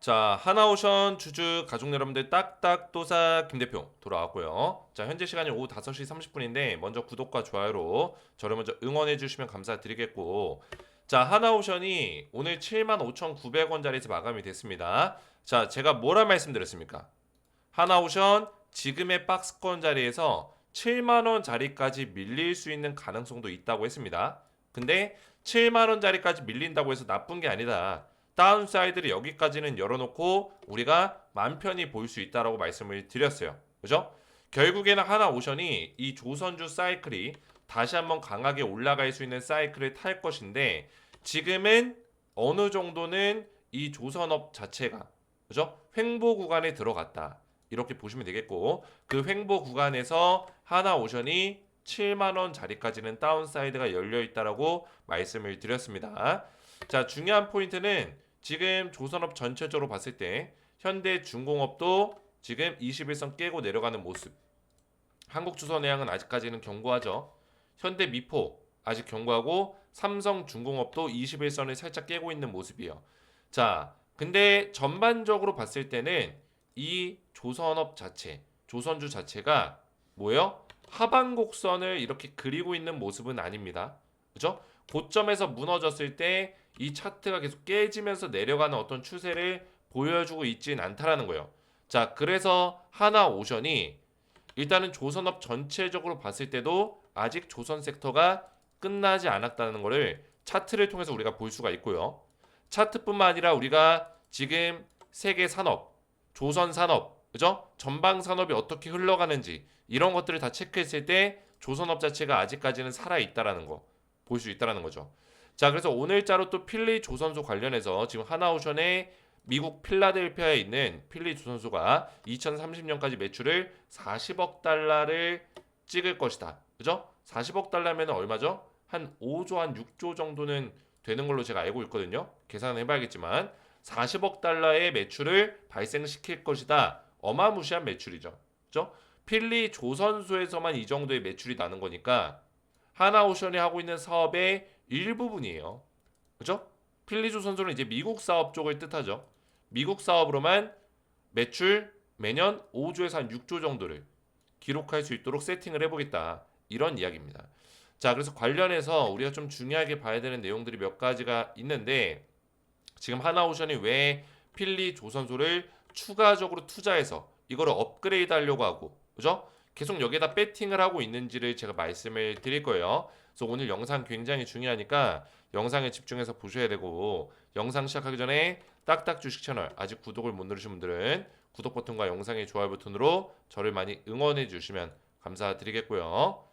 자 하나오션 주주 가족 여러분들 딱딱도사 김 대표 돌아왔고요. 자 현재 시간이 오후 5시 30분인데 먼저 구독과 좋아요로 저를 먼저 응원해 주시면 감사드리겠고 자 하나오션이 오늘 75,900원짜리에서 마감이 됐습니다. 자 제가 뭐라 말씀드렸습니까? 하나오션 지금의 박스권 자리에서 7만 원짜리까지 밀릴 수 있는 가능성도 있다고 했습니다. 근데 7만 원짜리까지 밀린다고 해서 나쁜 게 아니다. 다운사이드를 여기까지는 열어놓고 우리가 맘 편히 볼 수 있다라고 말씀을 드렸어요. 그죠? 결국에는 하나 오션이 이 조선주 사이클이 다시 한번 강하게 올라갈 수 있는 사이클을 탈 것인데 지금은 어느 정도는 이 조선업 자체가 그죠? 횡보 구간에 들어갔다. 이렇게 보시면 되겠고 그 횡보 구간에서 하나 오션이 7만 원 자리까지는 다운사이드가 열려 있다라고 말씀을 드렸습니다. 자, 중요한 포인트는 지금 조선업 전체적으로 봤을 때 현대 중공업도 지금 21선 깨고 내려가는 모습. 한국주선해양은 아직까지는 견고하죠. 현대 미포 아직 견고하고 삼성 중공업도 21선을 살짝 깨고 있는 모습이에요. 자, 근데 전반적으로 봤을 때는 이 조선업 자체, 조선주 자체가 뭐예요? 하반 곡선을 이렇게 그리고 있는 모습은 아닙니다. 그죠? 고점에서 무너졌을 때 이 차트가 계속 깨지면서 내려가는 어떤 추세를 보여주고 있진 않다라는 거예요. 자, 그래서 하나 오션이 일단은 조선업 전체적으로 봤을 때도 아직 조선 섹터가 끝나지 않았다는 것을 차트를 통해서 우리가 볼 수가 있고요. 차트뿐만 아니라 우리가 지금 세계 산업, 조선 산업, 그죠? 전방 산업이 어떻게 흘러가는지 이런 것들을 다 체크했을 때 조선업 자체가 아직까지는 살아 있다라는 거 볼 수 있다라는 거죠. 자, 그래서 오늘자로 또 필리 조선소 관련해서 지금 하나오션의 미국 필라델피아에 있는 필리 조선소가 2030년까지 매출을 40억 달러를 찍을 것이다. 그죠? 40억 달러면 얼마죠? 한 5조 한 6조 정도는 되는 걸로 제가 알고 있거든요. 계산해 봐야겠지만 40억 달러의 매출을 발생시킬 것이다. 어마무시한 매출이죠. 그죠? 필리 조선소에서만 이 정도의 매출이 나는 거니까 하나오션이 하고 있는 사업의 일부분이에요. 그죠? 필리조 선수는 이제 미국 사업 쪽을 뜻하죠. 미국 사업으로만 매출 매년 5조에서 한 6조 정도를 기록할 수 있도록 세팅을 해보겠다. 이런 이야기입니다. 자, 그래서 관련해서 우리가 좀 중요하게 봐야 되는 내용들이 몇 가지가 있는데 지금 하나오션이 왜 필리 조선소를 추가적으로 투자해서 이거를 업그레이드 하려고 하고 그죠? 계속 여기에다 배팅을 하고 있는지를 제가 말씀을 드릴 거예요. 그래서 오늘 영상 굉장히 중요하니까 영상에 집중해서 보셔야 되고 영상 시작하기 전에 딱딱 주식 채널 아직 구독을 못 누르신 분들은 구독 버튼과 영상의 좋아요 버튼으로 저를 많이 응원해 주시면 감사드리겠고요.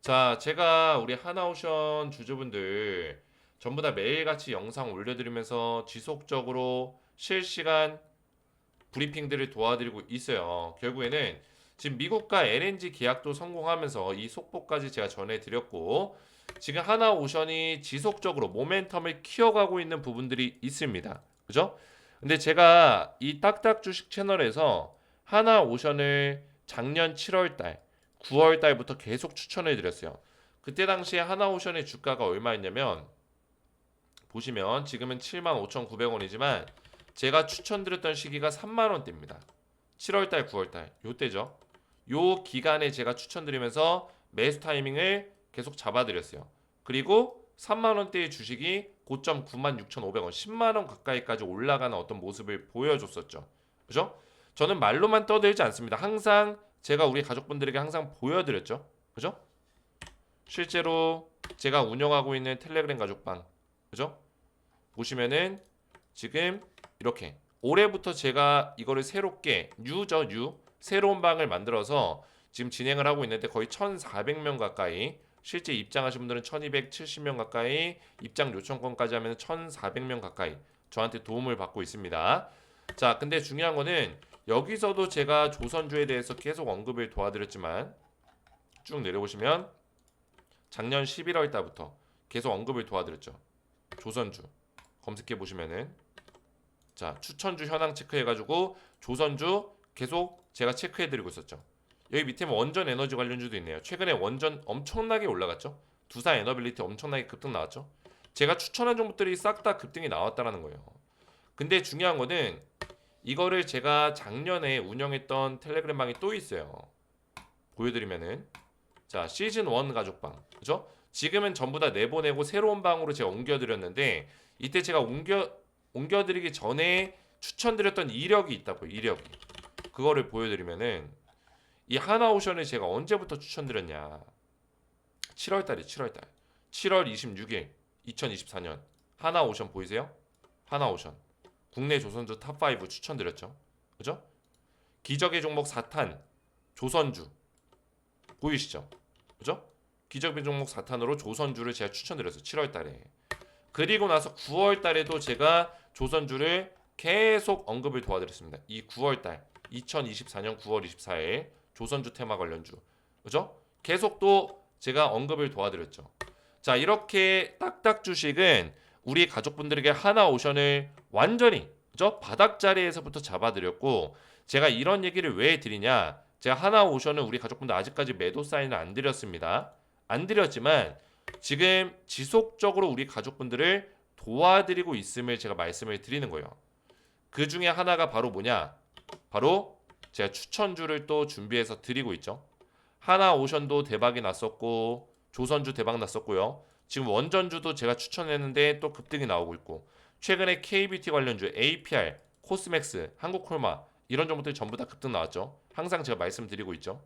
자, 제가 우리 하나오션 주주분들 전부 다 매일같이 영상 올려드리면서 지속적으로 실시간 브리핑들을 도와드리고 있어요. 결국에는 지금 미국과 LNG 계약도 성공하면서 이 속보까지 제가 전해드렸고 지금 하나오션이 지속적으로 모멘텀을 키워가고 있는 부분들이 있습니다. 그죠? 근데 제가 이 딱딱 주식 채널에서 하나오션을 작년 7월달, 9월달부터 계속 추천해 드렸어요. 그때 당시에 하나오션의 주가가 얼마였냐면 보시면 지금은 75,900원이지만 제가 추천드렸던 시기가 3만 원대입니다. 7월달, 9월달 요때죠. 요 기간에 제가 추천드리면서 매수 타이밍을 계속 잡아드렸어요. 그리고 3만 원대의 주식이 고점 96,500원, 10만 원 가까이까지 올라가는 어떤 모습을 보여줬었죠. 그죠? 저는 말로만 떠들지 않습니다. 항상 제가 우리 가족분들에게 항상 보여드렸죠. 그죠? 실제로 제가 운영하고 있는 텔레그램 가족방, 그죠? 보시면은 지금 이렇게 올해부터 제가 이거를 새롭게 뉴저 뉴 새로운 방을 만들어서 지금 진행을 하고 있는데 거의 1,400명 가까이 실제 입장하신 분들은 1,270명 가까이 입장 요청권까지 하면 1,400명 가까이 저한테 도움을 받고 있습니다. 자, 근데 중요한 거는 여기서도 제가 조선주에 대해서 계속 언급을 도와드렸지만 쭉 내려보시면 작년 11월 달부터 계속 언급을 도와드렸죠. 조선주 검색해 보시면은 자 추천주 현황 체크해가지고 조선주 계속 제가 체크해드리고 있었죠. 여기 밑에 뭐 원전 에너지 관련주도 있네요. 최근에 원전 엄청나게 올라갔죠. 두산 에너빌리티 엄청나게 급등 나왔죠. 제가 추천한 종목들이 싹 다 급등이 나왔다라는 거예요. 근데 중요한 거는 이거를 제가 작년에 운영했던 텔레그램 방이 또 있어요. 보여드리면은 자 시즌 1 가족방 그죠? 지금은 전부 다 내보내고 새로운 방으로 제가 옮겨드렸는데 이때 제가 옮겨 옮겨드리기 전에 추천드렸던 이력이 있다고요. 이력이 그거를 보여드리면은 이 하나오션을 제가 언제부터 추천드렸냐? 7월달이 7월달 7월 26일 2024년 하나오션 보이세요? 하나오션 국내 조선주 탑5 추천드렸죠. 그죠? 기적의 종목 4탄 조선주 보이시죠? 그죠? 기적의 종목 4탄으로 조선주를 제가 추천드렸어요. 7월 달에. 그리고 나서 9월 달에도 제가 조선주를 계속 언급을 도와드렸습니다. 이 9월 달 2024년 9월 24일 조선주 테마 관련주. 그죠? 계속 또 제가 언급을 도와드렸죠. 자, 이렇게 딱딱 주식은 우리 가족분들에게 하나 오션을 완전히 그죠? 바닥 자리에서부터 잡아드렸고 제가 이런 얘기를 왜 드리냐? 제가 하나 오션은 우리 가족분들 아직까지 매도 사인을 안 드렸습니다. 안 드렸지만 지금 지속적으로 우리 가족분들을 도와드리고 있음을 제가 말씀을 드리는 거예요. 그 중에 하나가 바로 뭐냐? 바로 제가 추천주를 또 준비해서 드리고 있죠. 하나 오션도 대박이 났었고 조선주 대박 났었고요. 지금 원전주도 제가 추천했는데 또 급등이 나오고 있고 최근에 KBT 관련주 APR, 코스맥스, 한국콜마 이런 종목들이 전부 다 급등 나왔죠. 항상 제가 말씀드리고 있죠.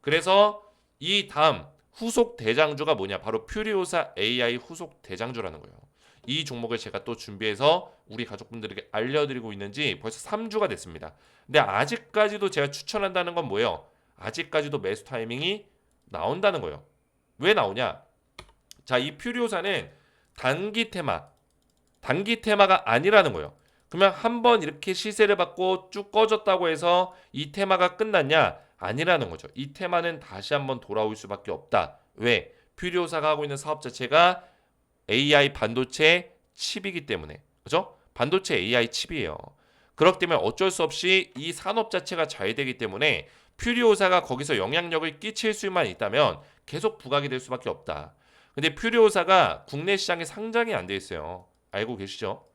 그래서 이 다음 후속 대장주가 뭐냐? 바로 퓨리오사 AI 후속 대장주라는 거예요. 이 종목을 제가 또 준비해서 우리 가족분들에게 알려드리고 있는지 벌써 3주가 됐습니다. 근데 아직까지도 제가 추천한다는 건 뭐예요? 아직까지도 매수 타이밍이 나온다는 거예요. 왜 나오냐? 자, 이 퓨리오사는 단기 테마, 단기 테마가 아니라는 거예요. 그러면 한 번 이렇게 시세를 받고 쭉 꺼졌다고 해서 이 테마가 끝났냐? 아니라는 거죠. 이 테마는 다시 한번 돌아올 수밖에 없다. 왜? 퓨리오사가 하고 있는 사업 자체가 AI 반도체 칩이기 때문에. 그죠? 반도체 AI 칩이에요. 그렇기 때문에 어쩔 수 없이 이 산업 자체가 잘 되기 때문에 퓨리오사가 거기서 영향력을 끼칠 수만 있다면 계속 부각이 될 수밖에 없다. 근데 퓨리오사가 국내 시장에 상장이 안 돼 있어요. 알고 계시죠?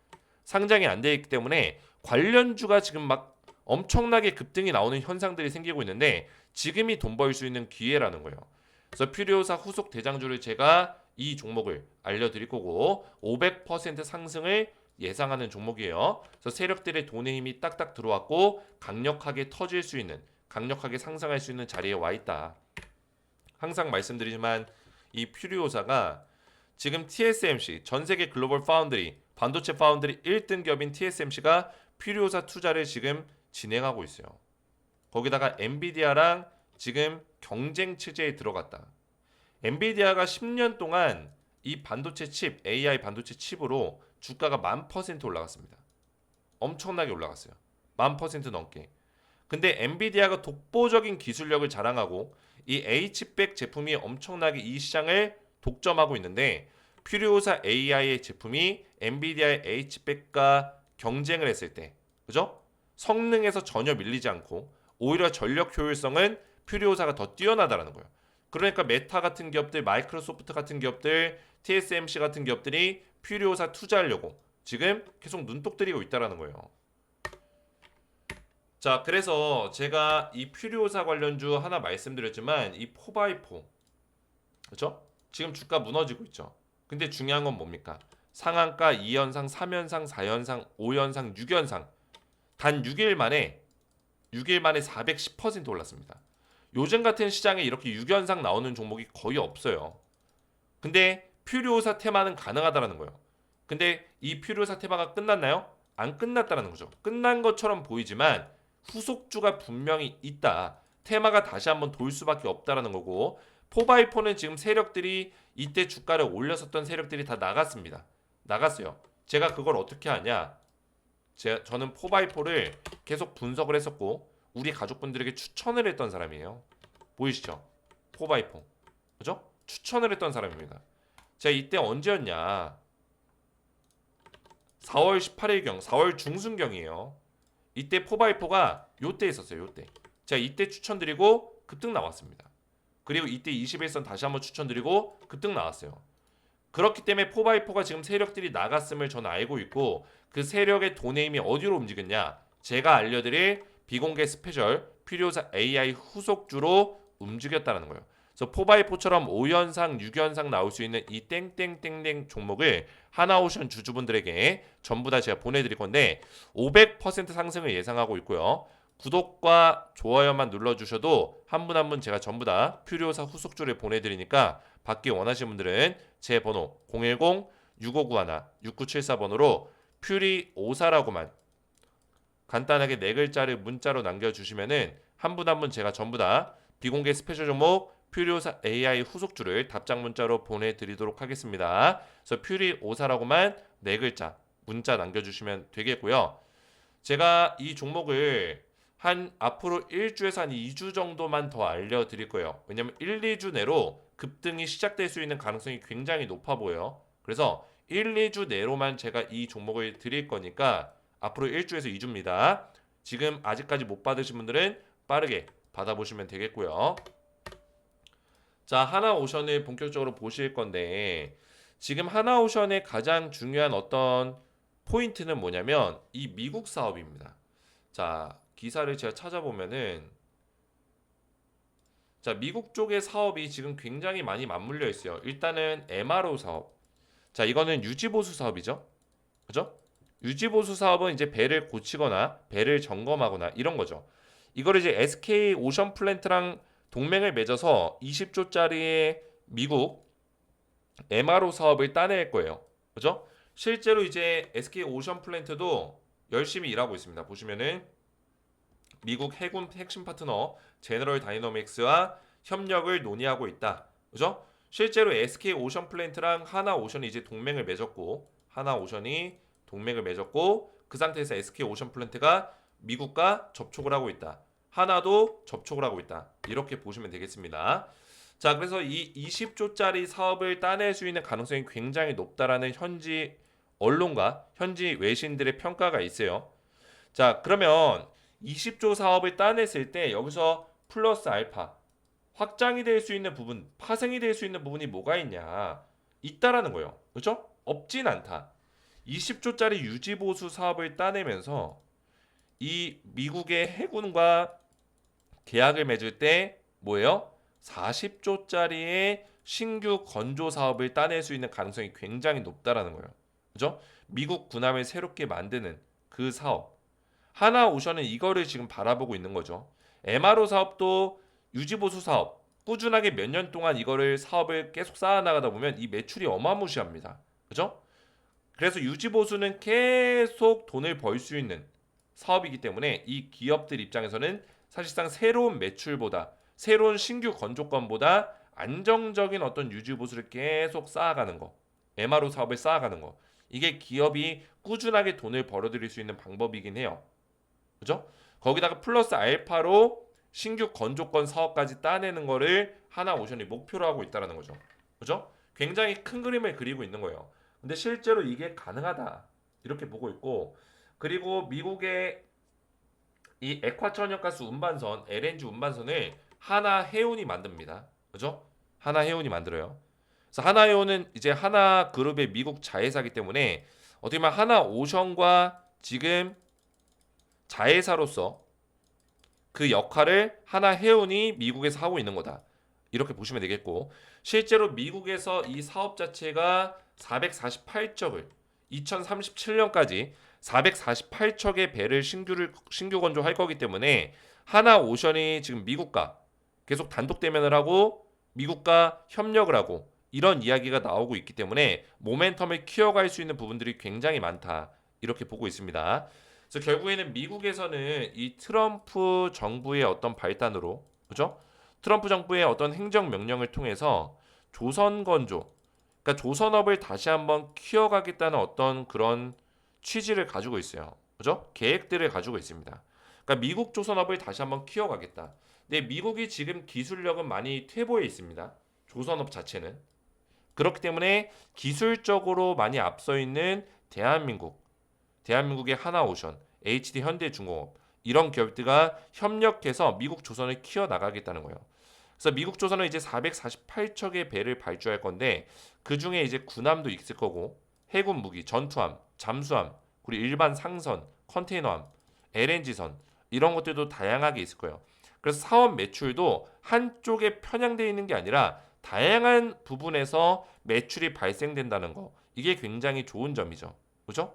상장이 안 돼 있기 때문에 관련주가 지금 막 엄청나게 급등이 나오는 현상들이 생기고 있는데 지금이 돈 벌 수 있는 기회라는 거예요. 그래서 퓨리오사 후속 대장주를 제가 이 종목을 알려드릴 거고 500% 상승을 예상하는 종목이에요. 그래서 세력들의 돈의 힘이 딱딱 들어왔고 강력하게 터질 수 있는 강력하게 상승할 수 있는 자리에 와 있다. 항상 말씀드리지만 이 퓨리오사가 지금 TSMC 전 세계 글로벌 파운드리 반도체 파운드리 1등급인 TSMC가 퓨리오사 투자를 지금 진행하고 있어요. 거기다가 엔비디아랑 지금 경쟁 체제에 들어갔다. 엔비디아가 10년 동안 이 반도체 칩, AI 반도체 칩으로 주가가 만 퍼센트 올라갔습니다. 엄청나게 올라갔어요. 만 퍼센트 넘게. 근데 엔비디아가 독보적인 기술력을 자랑하고 이 H백 제품이 엄청나게 이 시장을 독점하고 있는데 퓨리오사 AI의 제품이 엔비디아의 H백과 경쟁을 했을 때, 그죠? 성능에서 전혀 밀리지 않고 오히려 전력 효율성은 퓨리오사가 더 뛰어나다라는 거예요. 그러니까 메타 같은 기업들, 마이크로소프트 같은 기업들, TSMC 같은 기업들이 퓨리오사 투자하려고 지금 계속 눈독 들이고 있다라는 거예요. 자, 그래서 제가 이 퓨리오사 관련주 하나 말씀드렸지만 이 4x4 그렇죠? 지금 주가 무너지고 있죠. 근데 중요한 건 뭡니까? 상한가 2연상, 3연상, 4연상, 5연상, 6연상 단 6일 만에 6일 만에 410% 올랐습니다. 요즘 같은 시장에 이렇게 6연상 나오는 종목이 거의 없어요. 근데 퓨리오사 테마는 가능하다라는 거예요. 근데 이 퓨리오사 테마가 끝났나요? 안 끝났다라는 거죠. 끝난 것처럼 보이지만 후속주가 분명히 있다. 테마가 다시 한번 돌 수밖에 없다라는 거고 4x4는 지금 세력들이 이때 주가를 올렸었던 세력들이 다 나갔습니다. 나갔어요. 제가 그걸 어떻게 하냐? 제가 저는 4x4를 계속 분석을 했었고 우리 가족분들에게 추천을 했던 사람이에요. 보이시죠? 4x4. 그죠? 추천을 했던 사람입니다. 제가 이때 언제였냐? 4월 18일경, 4월 중순경이에요. 이때 4x4가 요때 있었어요. 요때. 제가 이때 추천드리고 급등 나왔습니다. 그리고 이때 21선 다시 한번 추천드리고 급등 나왔어요. 그렇기 때문에 포바이포가 지금 세력들이 나갔음을 저는 알고 있고 그 세력의 돈의 힘이 어디로 움직였냐? 제가 알려드릴 비공개 스페셜 필요사 AI 후속주로 움직였다는 거예요. 그래서 포바이포처럼 5연상, 6연상 나올 수 있는 이 땡땡땡땡 종목을 하나오션 주주분들에게 전부 다 제가 보내드릴 건데 500% 상승을 예상하고 있고요. 구독과 좋아요만 눌러주셔도 한 분 한분 제가 전부 다 퓨리오사 후속주를 보내드리니까 받기 원하시는 분들은 제 번호 010-6591-6974번호로 퓨리54라고만 간단하게 네 글자를 문자로 남겨주시면은 한 분 한 분 제가 전부 다 비공개 스페셜 종목 퓨리오사 AI 후속주를 답장 문자로 보내드리도록 하겠습니다. 그래서 퓨리54라고만 네 글자 문자 남겨주시면 되겠고요. 제가 이 종목을 한 앞으로 1주에서 한 2주 정도만 더 알려드릴 거예요. 왜냐면 1, 2주 내로 급등이 시작될 수 있는 가능성이 굉장히 높아 보여요. 그래서 1, 2주 내로만 제가 이 종목을 드릴 거니까 앞으로 1주에서 2주입니다. 지금 아직까지 못 받으신 분들은 빠르게 받아보시면 되겠고요. 자, 하나오션을 본격적으로 보실 건데 지금 하나오션의 가장 중요한 어떤 포인트는 뭐냐면 이 미국 사업입니다. 자, 기사를 제가 찾아보면은 자, 미국 쪽의 사업이 지금 굉장히 많이 맞물려 있어요. 일단은 MRO 사업. 자, 이거는 유지보수 사업이죠. 그죠? 유지보수 사업은 이제 배를 고치거나 배를 점검하거나 이런 거죠. 이거를 이제 SK 오션 플랜트랑 동맹을 맺어서 20조짜리의 미국 MRO 사업을 따낼 거예요. 그죠? 실제로 이제 SK 오션 플랜트도 열심히 일하고 있습니다. 보시면은 미국 해군 핵심 파트너 제너럴 다이너믹스와 협력을 논의하고 있다. 그죠? 실제로 SK 오션 플랜트랑 하나 오션이 이제 동맹을 맺었고 하나 오션이 동맹을 맺었고 그 상태에서 SK 오션 플랜트가 미국과 접촉을 하고 있다. 하나도 접촉을 하고 있다. 이렇게 보시면 되겠습니다. 자, 그래서 이 20조짜리 사업을 따낼 수 있는 가능성이 굉장히 높다라는 현지 언론과 현지 외신들의 평가가 있어요. 자, 그러면 20조 사업을 따냈을 때 여기서 플러스 알파 확장이 될 수 있는 부분, 파생이 될 수 있는 부분이 뭐가 있냐? 있다라는 거예요. 그렇죠? 없진 않다. 20조짜리 유지 보수 사업을 따내면서 이 미국의 해군과 계약을 맺을 때 뭐예요? 40조짜리의 신규 건조 사업을 따낼 수 있는 가능성이 굉장히 높다라는 거예요. 그죠? 미국 군함을 새롭게 만드는 그 사업. 하나 오션은 이거를 지금 바라보고 있는 거죠. MRO 사업도 유지보수 사업. 꾸준하게 몇 년 동안 이거를 사업을 계속 쌓아 나가다 보면 이 매출이 어마무시합니다. 그죠? 그래서 유지보수는 계속 돈을 벌 수 있는 사업이기 때문에 이 기업들 입장에서는 사실상 새로운 매출보다 새로운 신규 건조건보다 안정적인 어떤 유지보수를 계속 쌓아가는 거. MRO 사업을 쌓아가는 거. 이게 기업이 꾸준하게 돈을 벌어들일 수 있는 방법이긴 해요. 그죠? 거기다가 플러스 알파로 신규 건조권 사업까지 따내는 거를 하나 오션이 목표로 하고 있다라는 거죠. 그죠? 굉장히 큰 그림을 그리고 있는 거예요. 근데 실제로 이게 가능하다. 이렇게 보고 있고 그리고 미국의 이 액화천연가스 운반선 LNG 운반선을 하나 해운이 만듭니다. 그죠? 하나 해운이 만들어요. 그래서 하나 해운은 이제 하나 그룹의 미국 자회사기 때문에 어떻게 보면 하나 오션과 지금 자회사로서 그 역할을 하나 해운이 미국에서 하고 있는 거다. 이렇게 보시면 되겠고 실제로 미국에서 이 사업 자체가 448척을 2037년까지 448척의 배를 신규를 신규 건조할 거기 때문에 하나 오션이 지금 미국과 계속 단독 대면을 하고 미국과 협력을 하고 이런 이야기가 나오고 있기 때문에 모멘텀을 키워갈 수 있는 부분들이 굉장히 많다 이렇게 보고 있습니다. 그래서 결국에는 미국에서는 이 트럼프 정부의 어떤 발단으로 그죠? 트럼프 정부의 어떤 행정 명령을 통해서 조선 건조 그러니까 조선업을 다시 한번 키워가겠다는 어떤 그런 취지를 가지고 있어요. 그죠? 계획들을 가지고 있습니다. 그러니까 미국 조선업을 다시 한번 키워가겠다. 근데 미국이 지금 기술력은 많이 퇴보해 있습니다. 조선업 자체는. 그렇기 때문에 기술적으로 많이 앞서 있는 대한민국, 대한민국의 하나오션, HD 현대중공업 이런 기업들과 협력해서 미국 조선을 키워 나가겠다는 거예요. 그래서 미국 조선은 이제 448척의 배를 발주할 건데 그 중에 이제 군함도 있을 거고 해군 무기, 전투함, 잠수함, 그리고 일반 상선, 컨테이너함, LNG선 이런 것들도 다양하게 있을 거예요. 그래서 사업 매출도 한쪽에 편향되어 있는 게 아니라 다양한 부분에서 매출이 발생된다는 거 이게 굉장히 좋은 점이죠. 그죠?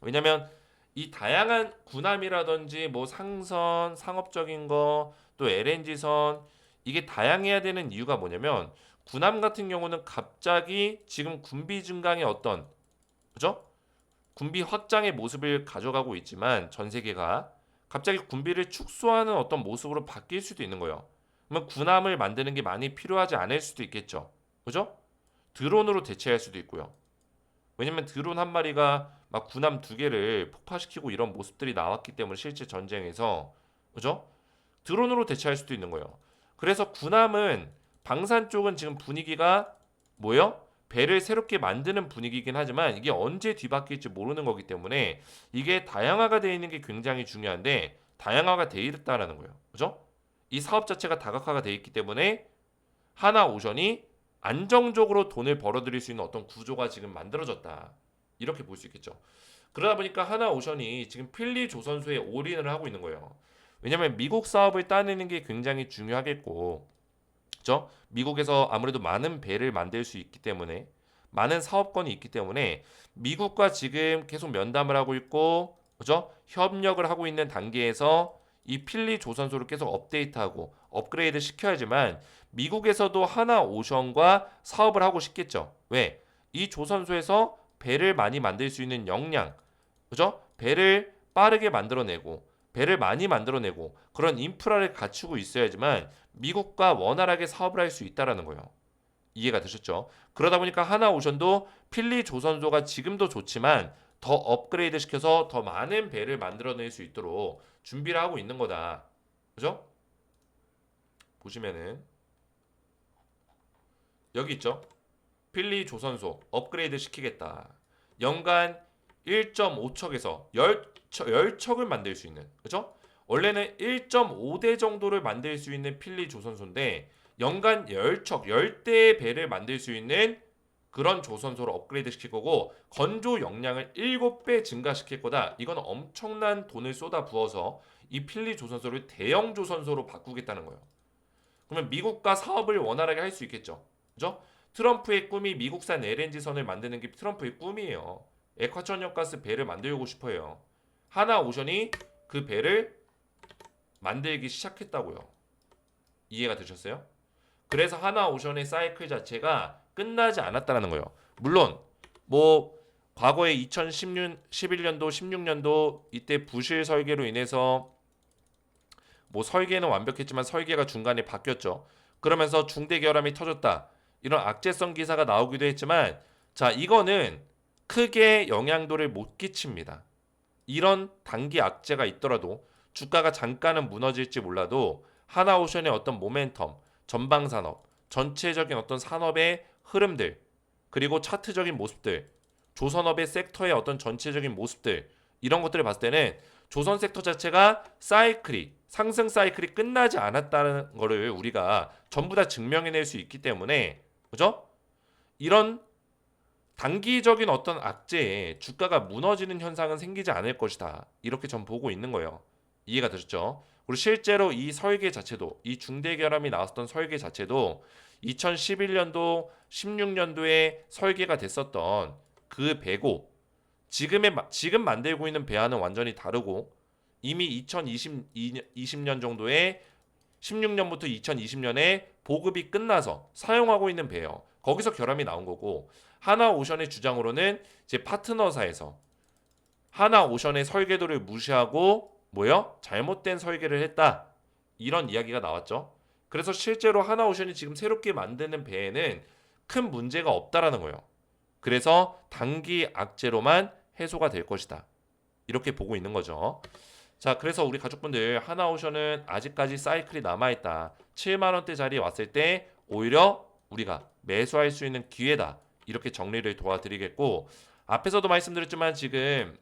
왜냐면 이 다양한 군함이라든지 뭐 상선, 상업적인 거, 또 LNG선 이게 다양해야 되는 이유가 뭐냐면 군함 같은 경우는 갑자기 지금 군비 증강의 어떤 그죠? 군비 확장의 모습을 가져가고 있지만 전 세계가 갑자기 군비를 축소하는 어떤 모습으로 바뀔 수도 있는 거예요. 그러면 군함을 만드는 게 많이 필요하지 않을 수도 있겠죠. 그죠? 드론으로 대체할 수도 있고요. 왜냐면 드론 한 마리가 막 군함 두 개를 폭파시키고 이런 모습들이 나왔기 때문에 실제 전쟁에서 그죠? 드론으로 대체할 수도 있는 거예요. 그래서 군함은 방산 쪽은 지금 분위기가 뭐요? 배를 새롭게 만드는 분위기긴 하지만 이게 언제 뒤바뀔지 모르는 거기 때문에 이게 다양화가 되어 있는 게 굉장히 중요한데 다양화가 되어 있다라는 거예요. 그죠? 이 사업 자체가 다각화가 되어 있기 때문에 하나 오션이 안정적으로 돈을 벌어들일 수 있는 어떤 구조가 지금 만들어졌다. 이렇게 볼 수 있겠죠. 그러다 보니까 하나 오션이 지금 필리 조선소에 올인을 하고 있는 거예요. 왜냐하면 미국 사업을 따내는 게 굉장히 중요하겠고, 그죠? 미국에서 아무래도 많은 배를 만들 수 있기 때문에 많은 사업권이 있기 때문에 미국과 지금 계속 면담을 하고 있고, 그죠? 협력을 하고 있는 단계에서 이 필리 조선소를 계속 업데이트하고 업그레이드 시켜야지만 미국에서도 하나 오션과 사업을 하고 싶겠죠. 왜? 이 조선소에서 배를 많이 만들 수 있는 역량, 그죠? 배를 빠르게 만들어내고 배를 많이 만들어내고 그런 인프라를 갖추고 있어야지만 미국과 원활하게 사업을 할 수 있다라는 거예요. 이해가 되셨죠? 그러다 보니까 하나 오션도 필리 조선소가 지금도 좋지만 더 업그레이드 시켜서 더 많은 배를 만들어낼 수 있도록 준비를 하고 있는 거다. 그죠? 보시면은 여기 있죠? 필리 조선소 업그레이드 시키겠다. 연간 1.5척에서 10척, 10척을 만들 수 있는 그죠? 원래는 1.5대 정도를 만들 수 있는 필리 조선소인데 연간 10척, 10대의 배를 만들 수 있는 그런 조선소로 업그레이드 시킬 거고 건조 역량을 7배 증가시킬 거다. 이건 엄청난 돈을 쏟아 부어서 이 필리 조선소를 대형 조선소로 바꾸겠다는 거예요. 그러면 미국과 사업을 원활하게 할 수 있겠죠. 그죠? 트럼프의 꿈이 미국산 LNG선을 만드는 게 트럼프의 꿈이에요. 에콰천연가스 배를 만들고 싶어요. 하나 오션이 그 배를 만들기 시작했다고요. 이해가 되셨어요? 그래서 하나 오션의 사이클 자체가 끝나지 않았다는 거예요. 물론 뭐 과거에 2016, 11년도, 16년도 이때 부실 설계로 인해서 뭐 설계는 완벽했지만 설계가 중간에 바뀌었죠. 그러면서 중대 결함이 터졌다. 이런 악재성 기사가 나오기도 했지만 자 이거는 크게 영향도를 못 끼칩니다. 이런 단기 악재가 있더라도 주가가 잠깐은 무너질지 몰라도 하나오션의 어떤 모멘텀, 전방 산업, 전체적인 어떤 산업의 흐름들, 그리고 차트적인 모습들, 조선업의 섹터의 어떤 전체적인 모습들 이런 것들을 봤을 때는 조선 섹터 자체가 사이클이 상승 사이클이 끝나지 않았다는 거를 우리가 전부 다 증명해낼 수 있기 때문에 그죠? 이런 단기적인 어떤 악재에 주가가 무너지는 현상은 생기지 않을 것이다. 이렇게 전 보고 있는 거예요. 이해가 되셨죠? 그리고 실제로 이 설계 자체도 이 중대 결함이 나왔던 설계 자체도 2011년도, 16년도에 설계가 됐었던 그 배고 지금의 마- 지금 만들고 있는 배와는 완전히 다르고 이미 2020년 정도에 16년부터 2020년에 보급이 끝나서 사용하고 있는 배예요. 거기서 결함이 나온 거고 하나 오션의 주장으로는 이제 파트너사에서 하나 오션의 설계도를 무시하고 뭐요? 잘못된 설계를 했다. 이런 이야기가 나왔죠. 그래서 실제로 하나 오션이 지금 새롭게 만드는 배에는 큰 문제가 없다라는 거예요. 그래서 단기 악재로만 해소가 될 것이다. 이렇게 보고 있는 거죠. 자, 그래서 우리 가족분들 하나오션은 아직까지 사이클이 남아있다. 7만 원대짜리 왔을 때 오히려 우리가 매수할 수 있는 기회다. 이렇게 정리를 도와드리겠고 앞에서도 말씀드렸지만 지금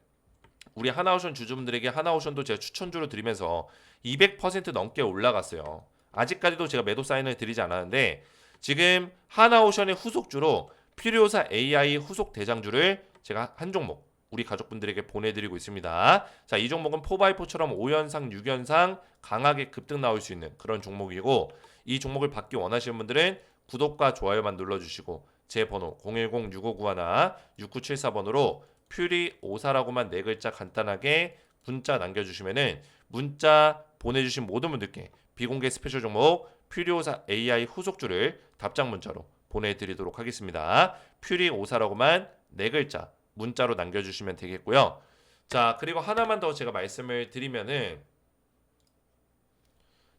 우리 하나오션 주주분들에게 하나오션도 제가 추천주로 드리면서 200% 넘게 올라갔어요. 아직까지도 제가 매도 사인을 드리지 않았는데 지금 하나오션의 후속주로 퓨리오사 AI 후속 대장주를 제가 한 종목 우리 가족분들에게 보내드리고 있습니다. 자, 이 종목은 4x4처럼 5연상, 6연상 강하게 급등 나올 수 있는 그런 종목이고 이 종목을 받기 원하시는 분들은 구독과 좋아요만 눌러주시고 제 번호 010-6591-6974번으로 퓨리 54라고만 네 글자 간단하게 문자 남겨주시면은 문자 보내주신 모든 분들께 비공개 스페셜 종목 퓨리54 AI 후속주를 답장 문자로 보내드리도록 하겠습니다. 퓨리 54라고만 네 글자 문자로 남겨주시면 되겠고요. 자 그리고 하나만 더 제가 말씀을 드리면은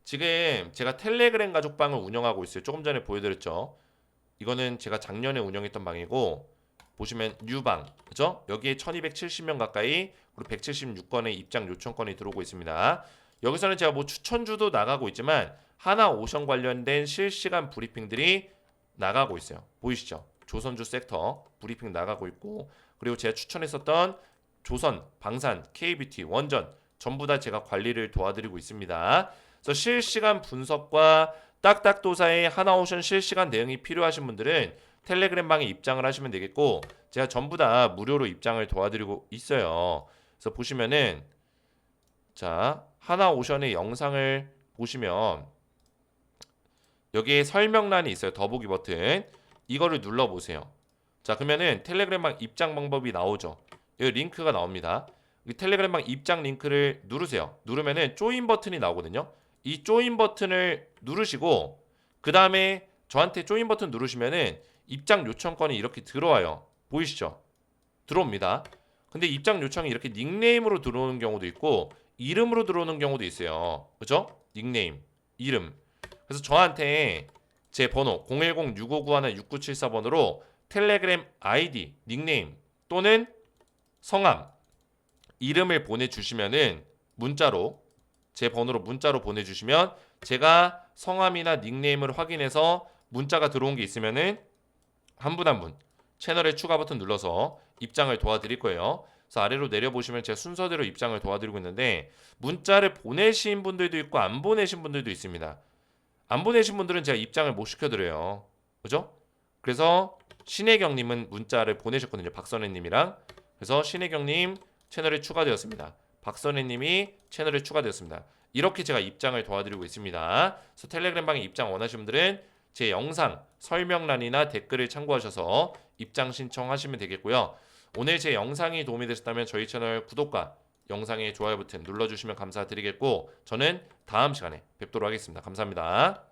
지금 제가 텔레그램 가족방을 운영하고 있어요. 조금 전에 보여드렸죠. 이거는 제가 작년에 운영했던 방이고 보시면 뉴방 그죠? 여기에 1270명 가까이 그리고 176건의 입장 요청 건이 들어오고 있습니다. 여기서는 제가 뭐 추천주도 나가고 있지만 하나 오션 관련된 실시간 브리핑들이 나가고 있어요. 보이시죠? 조선주 섹터 브리핑 나가고 있고 그리고 제가 추천했었던 조선, 방산, KBT, 원전 전부 다 제가 관리를 도와드리고 있습니다. 그래서 실시간 분석과 딱딱도사의 하나오션 실시간 대응이 필요하신 분들은 텔레그램 방에 입장을 하시면 되겠고 제가 전부 다 무료로 입장을 도와드리고 있어요. 그래서 보시면은 자 하나오션의 영상을 보시면 여기에 설명란이 있어요. 더보기 버튼 이거를 눌러 보세요. 자 그러면은 텔레그램 방 입장 방법이 나오죠. 여기 링크가 나옵니다. 이 텔레그램 방 입장 링크를 누르세요. 누르면은 조인 버튼이 나오거든요. 이 조인 버튼을 누르시고 그 다음에 저한테 조인 버튼 누르시면은 입장 요청권이 이렇게 들어와요. 보이시죠? 들어옵니다. 근데 입장 요청이 이렇게 닉네임으로 들어오는 경우도 있고 이름으로 들어오는 경우도 있어요. 그죠? 닉네임, 이름. 그래서 저한테 제 번호 010-6591-6974번으로 텔레그램 아이디, 닉네임 또는 성함, 이름을 보내주시면은 문자로 제 번호로 문자로 보내주시면 제가 성함이나 닉네임을 확인해서 문자가 들어온 게 있으면은 한 분 한분 채널에 추가 버튼 눌러서 입장을 도와드릴 거예요. 그래서 아래로 내려보시면 제가 순서대로 입장을 도와드리고 있는데 문자를 보내신 분들도 있고 안 보내신 분들도 있습니다. 안 보내신 분들은 제가 입장을 못 시켜드려요. 그죠? 그래서 신혜경님은 문자를 보내셨거든요. 박선혜님이랑 그래서 신혜경님 채널에 추가되었습니다. 박선혜님이 채널에 추가되었습니다. 이렇게 제가 입장을 도와드리고 있습니다. 그래서 텔레그램 방에 입장 원하시는 분들은 제 영상 설명란이나 댓글을 참고하셔서 입장 신청하시면 되겠고요. 오늘 제 영상이 도움이 되셨다면 저희 채널 구독과 영상의 좋아요 버튼 눌러주시면 감사드리겠고 저는 다음 시간에 뵙도록 하겠습니다. 감사합니다.